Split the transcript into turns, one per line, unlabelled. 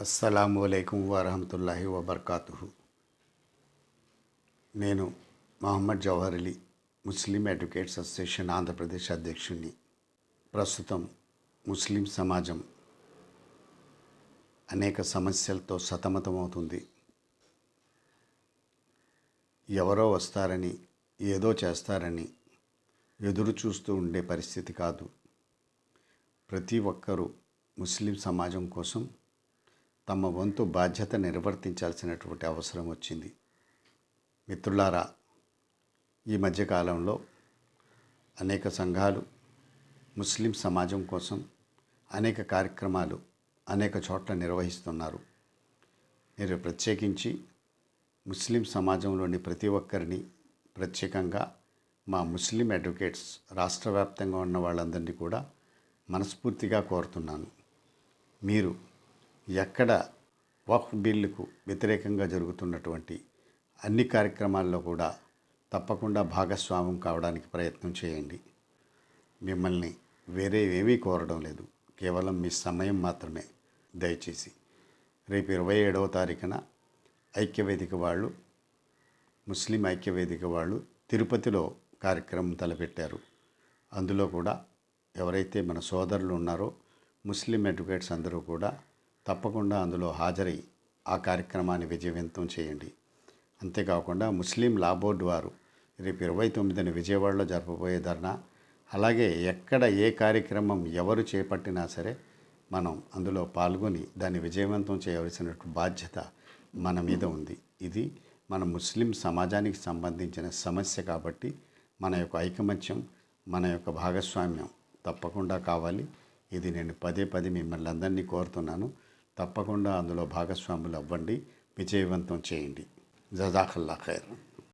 అస్సలం అయికం వరహమతుల్లాహి వబర్కాతుహు. నేను Mohammed Jawahar Ali Muslim advocates association Andhra Pradesh అధ్యక్షుడిని ప్రస్తుతం ముస్లిం సమాజం అనేక సమస్యలతో సతమతమవుతుంది. ఎవరో వస్తారని ఏదో చేస్తారని ఎదురు చూస్తూ ఉండే పరిస్థితి కాదు. ప్రతి ఒక్కరూ ముస్లిం సమాజం కోసం తమ వంతు బాధ్యత నిర్వర్తించాల్సినటువంటి అవసరం వచ్చింది. మిత్రులారా ఈ మధ్యకాలంలో అనేక సంఘాలు ముస్లిం సమాజం కోసం అనేక కార్యక్రమాలు అనేక చోట్ల నిర్వహిస్తున్నారు. మీరు ప్రత్యేకించి ముస్లిం సమాజంలోని ప్రతి ఒక్కరిని ప్రత్యేకంగా మా ముస్లిం అడ్వకేట్స్ రాష్ట్ర వ్యాప్తంగా ఉన్న వాళ్ళందరినీ కూడా మనస్ఫూర్తిగా కోరుతున్నాను. మీరు ఎక్కడ వక్ఫ్ బిల్లుకు వ్యతిరేకంగా జరుగుతున్నటువంటి అన్ని కార్యక్రమాల్లో కూడా తప్పకుండా భాగస్వామ్యం కావడానికి ప్రయత్నం చేయండి. మిమ్మల్ని వేరే ఏమీ కోరడం లేదు. కేవలం మీ సమయం మాత్రమే దయచేసి. రేపు ఇరవై ఏడవ తారీఖున ఐక్యవేదిక వాళ్ళు ముస్లిం ఐక్యవేదిక వాళ్ళు తిరుపతిలో కార్యక్రమం తలపెట్టారు. అందులో కూడా ఎవరైతే మన సోదరులు ఉన్నారో ముస్లిం అడ్వకేట్స్ అందరూ కూడా తప్పకుండా అందులో హాజరై ఆ కార్యక్రమాన్ని విజయవంతం చేయండి. అంతేకాకుండా ముస్లిం లా బోర్డు వారు రేపు ఇరవై తొమ్మిదిన విజయవాడలో జరపబోయే ధర్నా అలాగే ఎక్కడ ఏ కార్యక్రమం ఎవరు చేపట్టినా సరే మనం అందులో పాల్గొని దాన్ని విజయవంతం చేయవలసిన బాధ్యత మన మీద ఉంది. ఇది మన ముస్లిం సమాజానికి సంబంధించిన సమస్య కాబట్టి మన యొక్క ఐకమత్యం మన యొక్క భాగస్వామ్యం తప్పకుండా కావాలి. ఇది నేను పదే పదే మిమ్మల్ని అందరినీ కోరుతున్నాను. తప్పకుండా అందులో భాగస్వాములు అవ్వండి విజయవంతం చేయండి. జజాకల్లా ఖైర్.